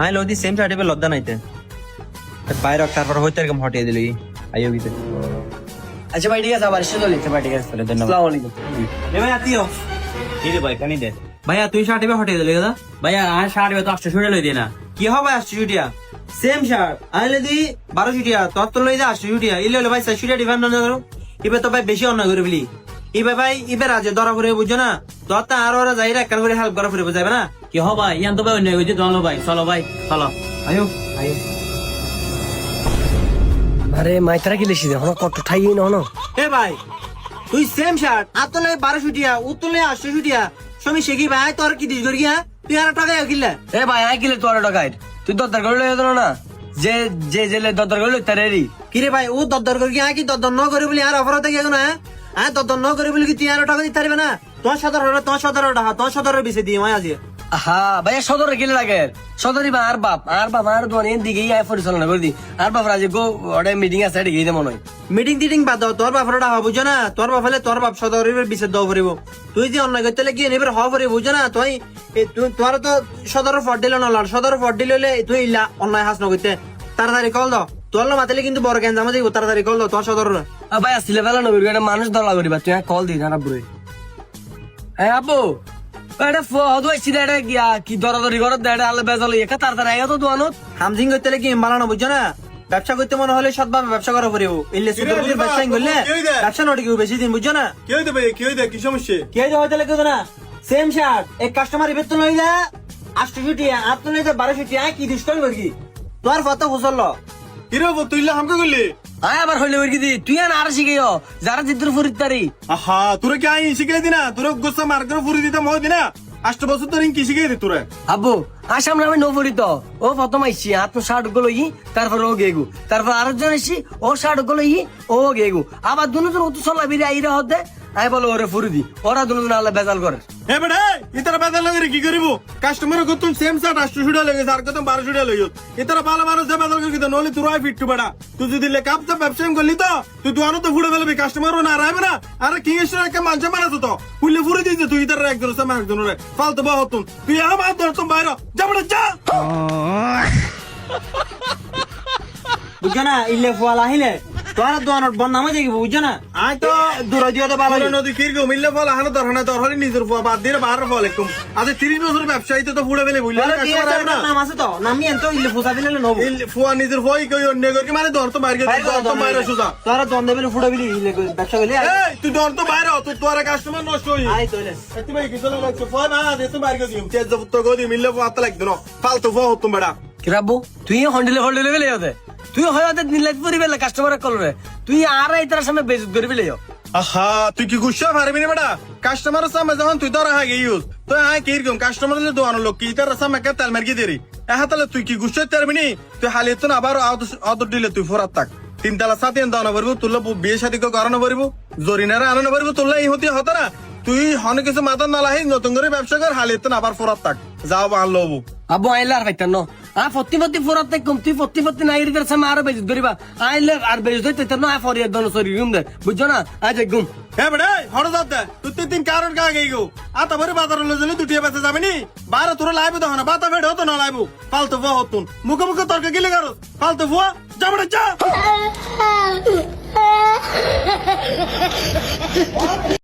হ্যাঁ লোদি same certificate লদ্দা নাইতে। বাইরে তারপর হইতে এরকম হটিয়ে দিলি। আইও গিতে। আচ্ছা ভাই ঠিক আছে আবার এসে চলে ভাই ঠিক আছে তাহলে ধন্যবাদ। আসসালামু আলাইকুম। এ ভাই আতিও কি রে ভাই কানি দে। ভাইয়া তুই সার্টিফিকেট হটিয়ে দিলি দাদা? ভাইয়া আর শার্ট তো আটশো ছুটে লই দিয়ে না। কি হবে আসছে ছুটিয়া সেম শার্ট। আইলে দি বারো ছুটিয়া তোর তো লই যা আসছে ছুটিয়া ইলে হলে ভাই ছুটিয়া ডিফারেন্ট না করো। ইবে তো ভাই বেশি অন্যায় করে বলি ইবে ভাই ইবে রাজে ধরা করে বুঝছ না? আরও ওরা যাই একটা করে হেল্প করা ফুরে যাবে না? কি হ ভাই ইয়ান তো ভাই অন্য হয়েছে চলো ভাই চলো ভাই চলো। আয়ো আয়ো। আরে মাইতারা কি লিখছি দেখো কত ঠাই না হনো? এ ভাই তুই সেম শার্ট আর সমী শেখি ভাই তোর কি দিস তুই আর টাকা কিনলে এ ভাই আই কিলে তোর টাকায়। তুই দরদার করে লই না। যে যে জেলে দরদার করে তারে রি কিরে ভাই ও দরদর করি কি কি দরদর ন করে বলি আর অফার থেকে এখন হ্যাঁ? হ্যাঁ দরদর ন করে বলি কি তুই আর টাকা দিতে পারবে না? তোমার সদর তোমার সদর টাকা তোমার সদরের বেশি দিয়ে মাই আজি হা ভাইয়া সদরে গেলে লাগে। সদরি বা আর বাপ আর বাপ আর দোয়ান এর দিকে আই পরিচালনা করে দি আর বাপ রাজে গো ওটা মিটিং আছে এটা গিয়ে মনে হয়। মিটিং টিটিং বাদ দাও তোর বাপের টাকা বুঝছ না। তোর বাপ হলে তোর বাপ সদরের বেশি দেওয়া পড়িব। তুই যে অন্যায় করতে গিয়ে নেবার হওয়া পড়িব বুঝছ না? তুই তোর তো সদরের ফট দিল না লড় সদরের ফট দিলে হলে তুই ইল্লা অন্যায় হাস নগরতে তাড়াতাড়ি কল দাও। তোর লো মাতিলে কিন্তু বড় কেন জামা দিব? তাড়াতাড়ি কল সদরের আর ভাই আসলে বেলা নবীর এটা মানুষ দলা করিবা তুই কল দি জানা বুড়ি হ্যাঁ আব্বু এটা ফদ হইছি এটা গিয়া কি দরাদরি করে দেড় আলে বেজাল একা তাড়াতাড়ি আইয়া তো দোয়ানত। হামজিং করতে ইম্বালানো বুঝছ না? ব্যবসা করতে মনে হলে সৎভাবে ব্যবসা করা পড়িব। ইল্লে সুদের ব্যবসা করলে ব্যবসা নটি কেউ বেশি দিন বুঝছ না? কি হইতে ভাই? কি হইতে কি সমস্যা? কি হইতে হইতে লাগে না? সেম শার্ট এক কাস্টমার বেতন লই যা আটশো ছুটি আর তো লই যা বারো ছুটি কি দিস করবি কি? তোর ফটো ফুসল তুই হামকে করলি আয় আবার হইলে ওই কি তুই আর আর শিখাইও যারা চিত্র ফুরিত তারি। আহা তোরা কি আই শিখাই দিনা? তোরা গোসা মার ফুরি দিতাম হয় দিনা? আষ্ট বছর ধরে কি তোরা? আব্বু নফরি তো ও প্রথম আইসি আর তো শার্টগুলো ই তারপর ও গেগু। তারপর আরেকজন আইসি ও শার্টগুলো ই ও গেগু। আবার দুজন ও তো চলা বেরিয়ে আইরা হতে আই বলো ওরে ফুরি দি ওরা দুজন আল্লাহ বেজাল করে। হে বেটা ইতারা বেদা লাগে কি করিব? কাস্টমার কত সেম সাট আষ্ট শুডা লাগে আর কত বারো শুডা লইও। ইতারা ভালো মানুষ দে বেদা করে নলি তোরা ফিট টু বেটা। তুই যদি লে কাপ তো ব্যবসা করলি তো তুই দোয়ানো তো ফুড়ে ফেলবি কাস্টমারও না রাইবে না। আরে কি এসে একটা মানছে মারাতো তো ফুলে ফুরে দিয়েছে তুই ইতারা একজন সামনে একজন রে ফালতু বাহতুন তুই আমার তোর তো বাইরে যা বেটা যা! বুঝছ না ইল্লে ফুয়াল আহিলে তোর দোয়ানোর বন নামে দেখব বুঝছ না? আয় তো। দূর দিয়ে তো ভালো পুরো নদী কীরকম মিললে ফল আহানো দরকার নাই দরকার নিজের ফুয়া বাদ দিয়ে বাহার ফল একদম। তিরিশ বছর ব্যবসায়ীতে তো ফুড়ে ফেলে বুঝলে? তোর দিয়ে কাস্টমার আইবে না। নাম আছে তো? নামি এত ইল্লে ফুসা দিলে নব। এই ফুয়া নিজের ফুয়াই কই অন্য করি মানে দর তো বাইরে দর তো বাইরে সুজা। তোর দন দেবে ফুড়ে বিলি ইল্লে ব্যবসা করলে এই তুই দর তো বাইরে তুই তোর কাস্টমার নষ্ট হই। আয় তোলে এতি ভাই কিছু লাগছে ফুয়া না দে তো বাইরে দিম। তেজ তো গদি মিললে ফুয়া আত্তা লাগতো না ফালতু হতুম বেড়া। কিরাবু তুই হন্ডিলে হন্ডিলে বেলে হতে তুই হয়তে নিলাত পরি বেলে কাস্টমার রে তুই আর এই তার সামনে বেজত করি বেলে আহা তুই কি গুসা পারবি না বেটা? কাস্টমার সামনে যখন তুই ধরা হাগে ইউজ তো হ্যাঁ কীরকম কাস্টমার দোয়ানো লোক কি? তার সামনে কে তেল মার্কি দেরি? এহা তাহলে তুই কি গুসা নি? তুই হালি তো আবার অদর দিলে তুই ফোরাত থাক। তিন তালা সাথে দানো পারব তুললে বিয়ে শাদি করানো পারব। জরিনারে আনানো পারব তুললে এই হতে হতো না। তুই হনে কিছু মাথা নালাহি নতুন করে ব্যবসা কর হালি তো আবার ফোরাত থাক। যাও ভালো লবু আব্বু আইলে আর পাইতাম ন। আ ফত্তি ফত্তি ফোরাতে তুই ফত্তি ফত্তি নাই রিতার সামনে আরও বেজত করিবা আইলে আর বেজত হইতে না ফরিয়া দন সরি রুম দে। বুঝছ না? আজ গুম। হ্যাঁ বেড়ে হড় যাতে তুই তিন তিন কারণ কা গেই গো। আতা ভরে বাজার লো জলে দুটিয়া বেঁচে যাবে নি? বারো তোর লাইব তো না বাতা ফেড হতো না লাইব ফালতু ফুয়া হতুন মুখে মুখে তর্ক গিলে কারও ফালতু ফুয়া যা বেড়ে যা!